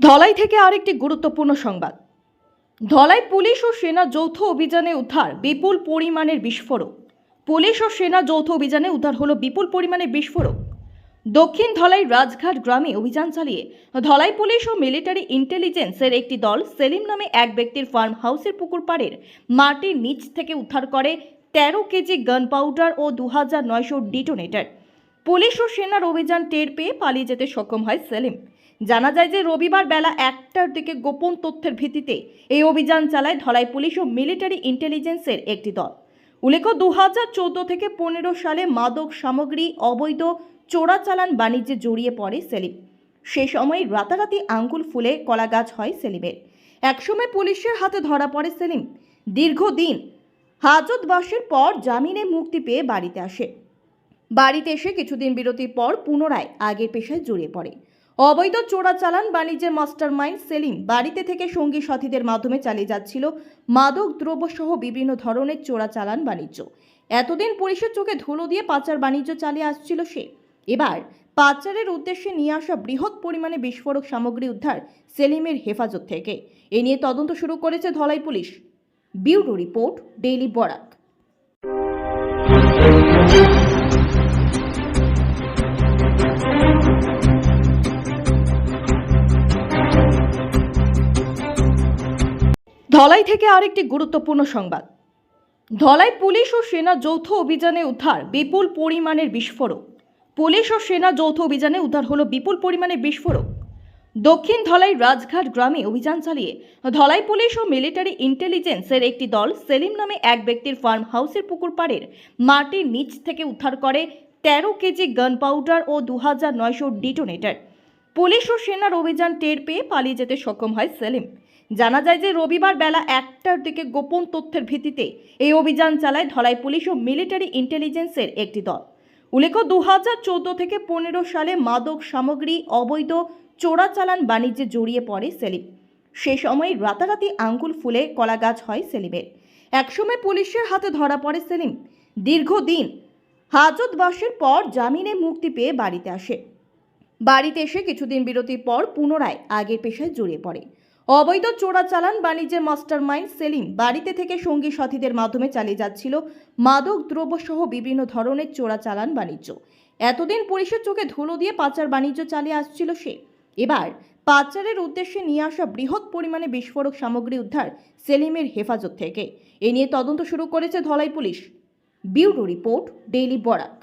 ধলাই থেকে আরেকটি গুরুত্বপূর্ণ সংবাদ। ধলাই পুলিশ ও সেনা যৌথ অভিযানে উদ্ধার বিপুল পরিমাণের বিস্ফোরক। পুলিশ ও সেনা যৌথ অভিযানে উদ্ধার হলো বিপুল পরিমাণের বিস্ফোরক। দক্ষিণ ধলাই রাজঘাট গ্রামে অভিযান চালিয়ে ধলাই পুলিশ ও মিলিটারি ইন্টেলিজেন্সের একটি দল সেলিম নামে এক ব্যক্তির ফার্ম হাউসের পুকুর পাড়ের মাটির নিচ থেকে উদ্ধার করে তেরো কেজি গান পাউডার ও দু হাজার নয়শো ডিটোনেটার পুলিশ ও সেনার অভিযান টের পেয়ে পালিয়ে যেতে সক্ষম হয় সেলিম। জানা যায় যে রবিবার বেলা একটার দিকে গোপন তথ্যের ভিত্তিতে এই অভিযান চালায় ধলাই পুলিশ ও মিলিটারি ইন্টেলিজেন্সের একটি দল। উল্লেখ্য দু হাজার চোদ্দ থেকে পনেরো সালে মাদক সামগ্রী, অবৈধ চোরাচালান বাণিজ্যে জড়িয়ে পড়ে সেলিম। সে সময় রাতারাতি আঙ্গুল ফুলে কলাগাছ হয় সেলিমের। একসময় পুলিশের হাতে ধরা পড়ে সেলিম। দীর্ঘদিন হাজতবাসের পর জামিনে মুক্তি পেয়ে বাড়িতে আসে। বাড়িতে এসে কিছুদিন বিরতির পর পুনরায় আগের পেশায় জড়িয়ে পড়ে। অবৈধ চোরাচালান বাণিজ্যের মাস্টার মাইন্ড সেলিম বাড়িতে থেকে সঙ্গী সাথীদের মাধ্যমে চালিয়ে যাচ্ছিল মাদক দ্রব্য সহ বিভিন্ন ধরনের চোরাচালান বাণিজ্য। এতদিন পুলিশের চোখে ধুলো দিয়ে পাচার বাণিজ্য চালিয়ে আসছিল সে। এবার পাচারের উদ্দেশ্যে নিয়ে আসা বৃহৎ পরিমাণে বিস্ফোরক সামগ্রী উদ্ধার সেলিমের হেফাজত থেকে। এ নিয়ে তদন্ত শুরু করেছে Dhalai police. Bureau report, daily Barak Dhalai থেকে আরেকটি গুরুত্বপূর্ণ সংবাদ। ধলাই পুলিশ ও সেনা যৌথ অভিযানে উদ্ধার বিপুল পরিমাণের বিস্ফোরক। পুলিশ ও সেনা যৌথ অভিযানে উদ্ধার হলো বিপুল পরিমাণের বিস্ফোরক। দক্ষিণ ধলাই রাজঘাট গ্রামে অভিযান চালিয়ে ধলাই পুলিশ ও মিলিটারি ইন্টেলিজেন্সের একটি দল সেলিম নামে এক ব্যক্তির ফার্ম হাউসের পুকুর পাড়ের মাটির নিচ থেকে উদ্ধার করে তেরো কেজি গান পাউডার ও দু হাজার নয়শো ডিটোনেটার। পুলিশ ও সেনার অভিযান টের পেয়ে পালিয়ে যেতে সক্ষম হয় সেলিম। জানা যায় যে রবিবার বেলা একটার দিকে গোপন তথ্যের ভিত্তিতে এই অভিযান চালায় ধলাই পুলিশ ও মিলিটারি ইন্টেলিজেন্সের একটি দল। উল্লেখ্য দু হাজার চোদ্দ থেকে পনেরো সালে মাদক সামগ্রী, অবৈধ চোরাচালান বাণিজ্যে জড়িয়ে পড়ে সেলিম। সে সময় রাতারাতি আঙ্গুল ফুলে কলাগাছ হয় সেলিমের। একসময় পুলিশের হাতে ধরা পড়ে সেলিম। দীর্ঘদিন হাজতবাসের পর জামিনে মুক্তি পেয়ে বাড়িতে আসে। বাড়িতে এসে কিছুদিন বিরতির পর পুনরায় আগের পেশায় জড়িয়ে পড়ে। অবৈধ চোরাচালান বাণিজ্যের মাস্টার মাইন্ড সেলিম বাড়িতে থেকে সঙ্গী সাথীদের মাধ্যমে চালিয়ে যাচ্ছিল মাদক দ্রব্য সহ বিভিন্ন ধরনের চোরাচালান বাণিজ্য। এতদিন পুলিশের চোখে ধুলো দিয়ে পাচার বাণিজ্য চালিয়ে আসছিল সে। এবার পাচারের উদ্দেশ্যে নিয়ে আসা বৃহৎ পরিমাণে বিস্ফোরক সামগ্রী উদ্ধার সেলিমের হেফাজত থেকে। এ নিয়ে তদন্ত শুরু করেছে Dhalai police. Bureau report, daily Barak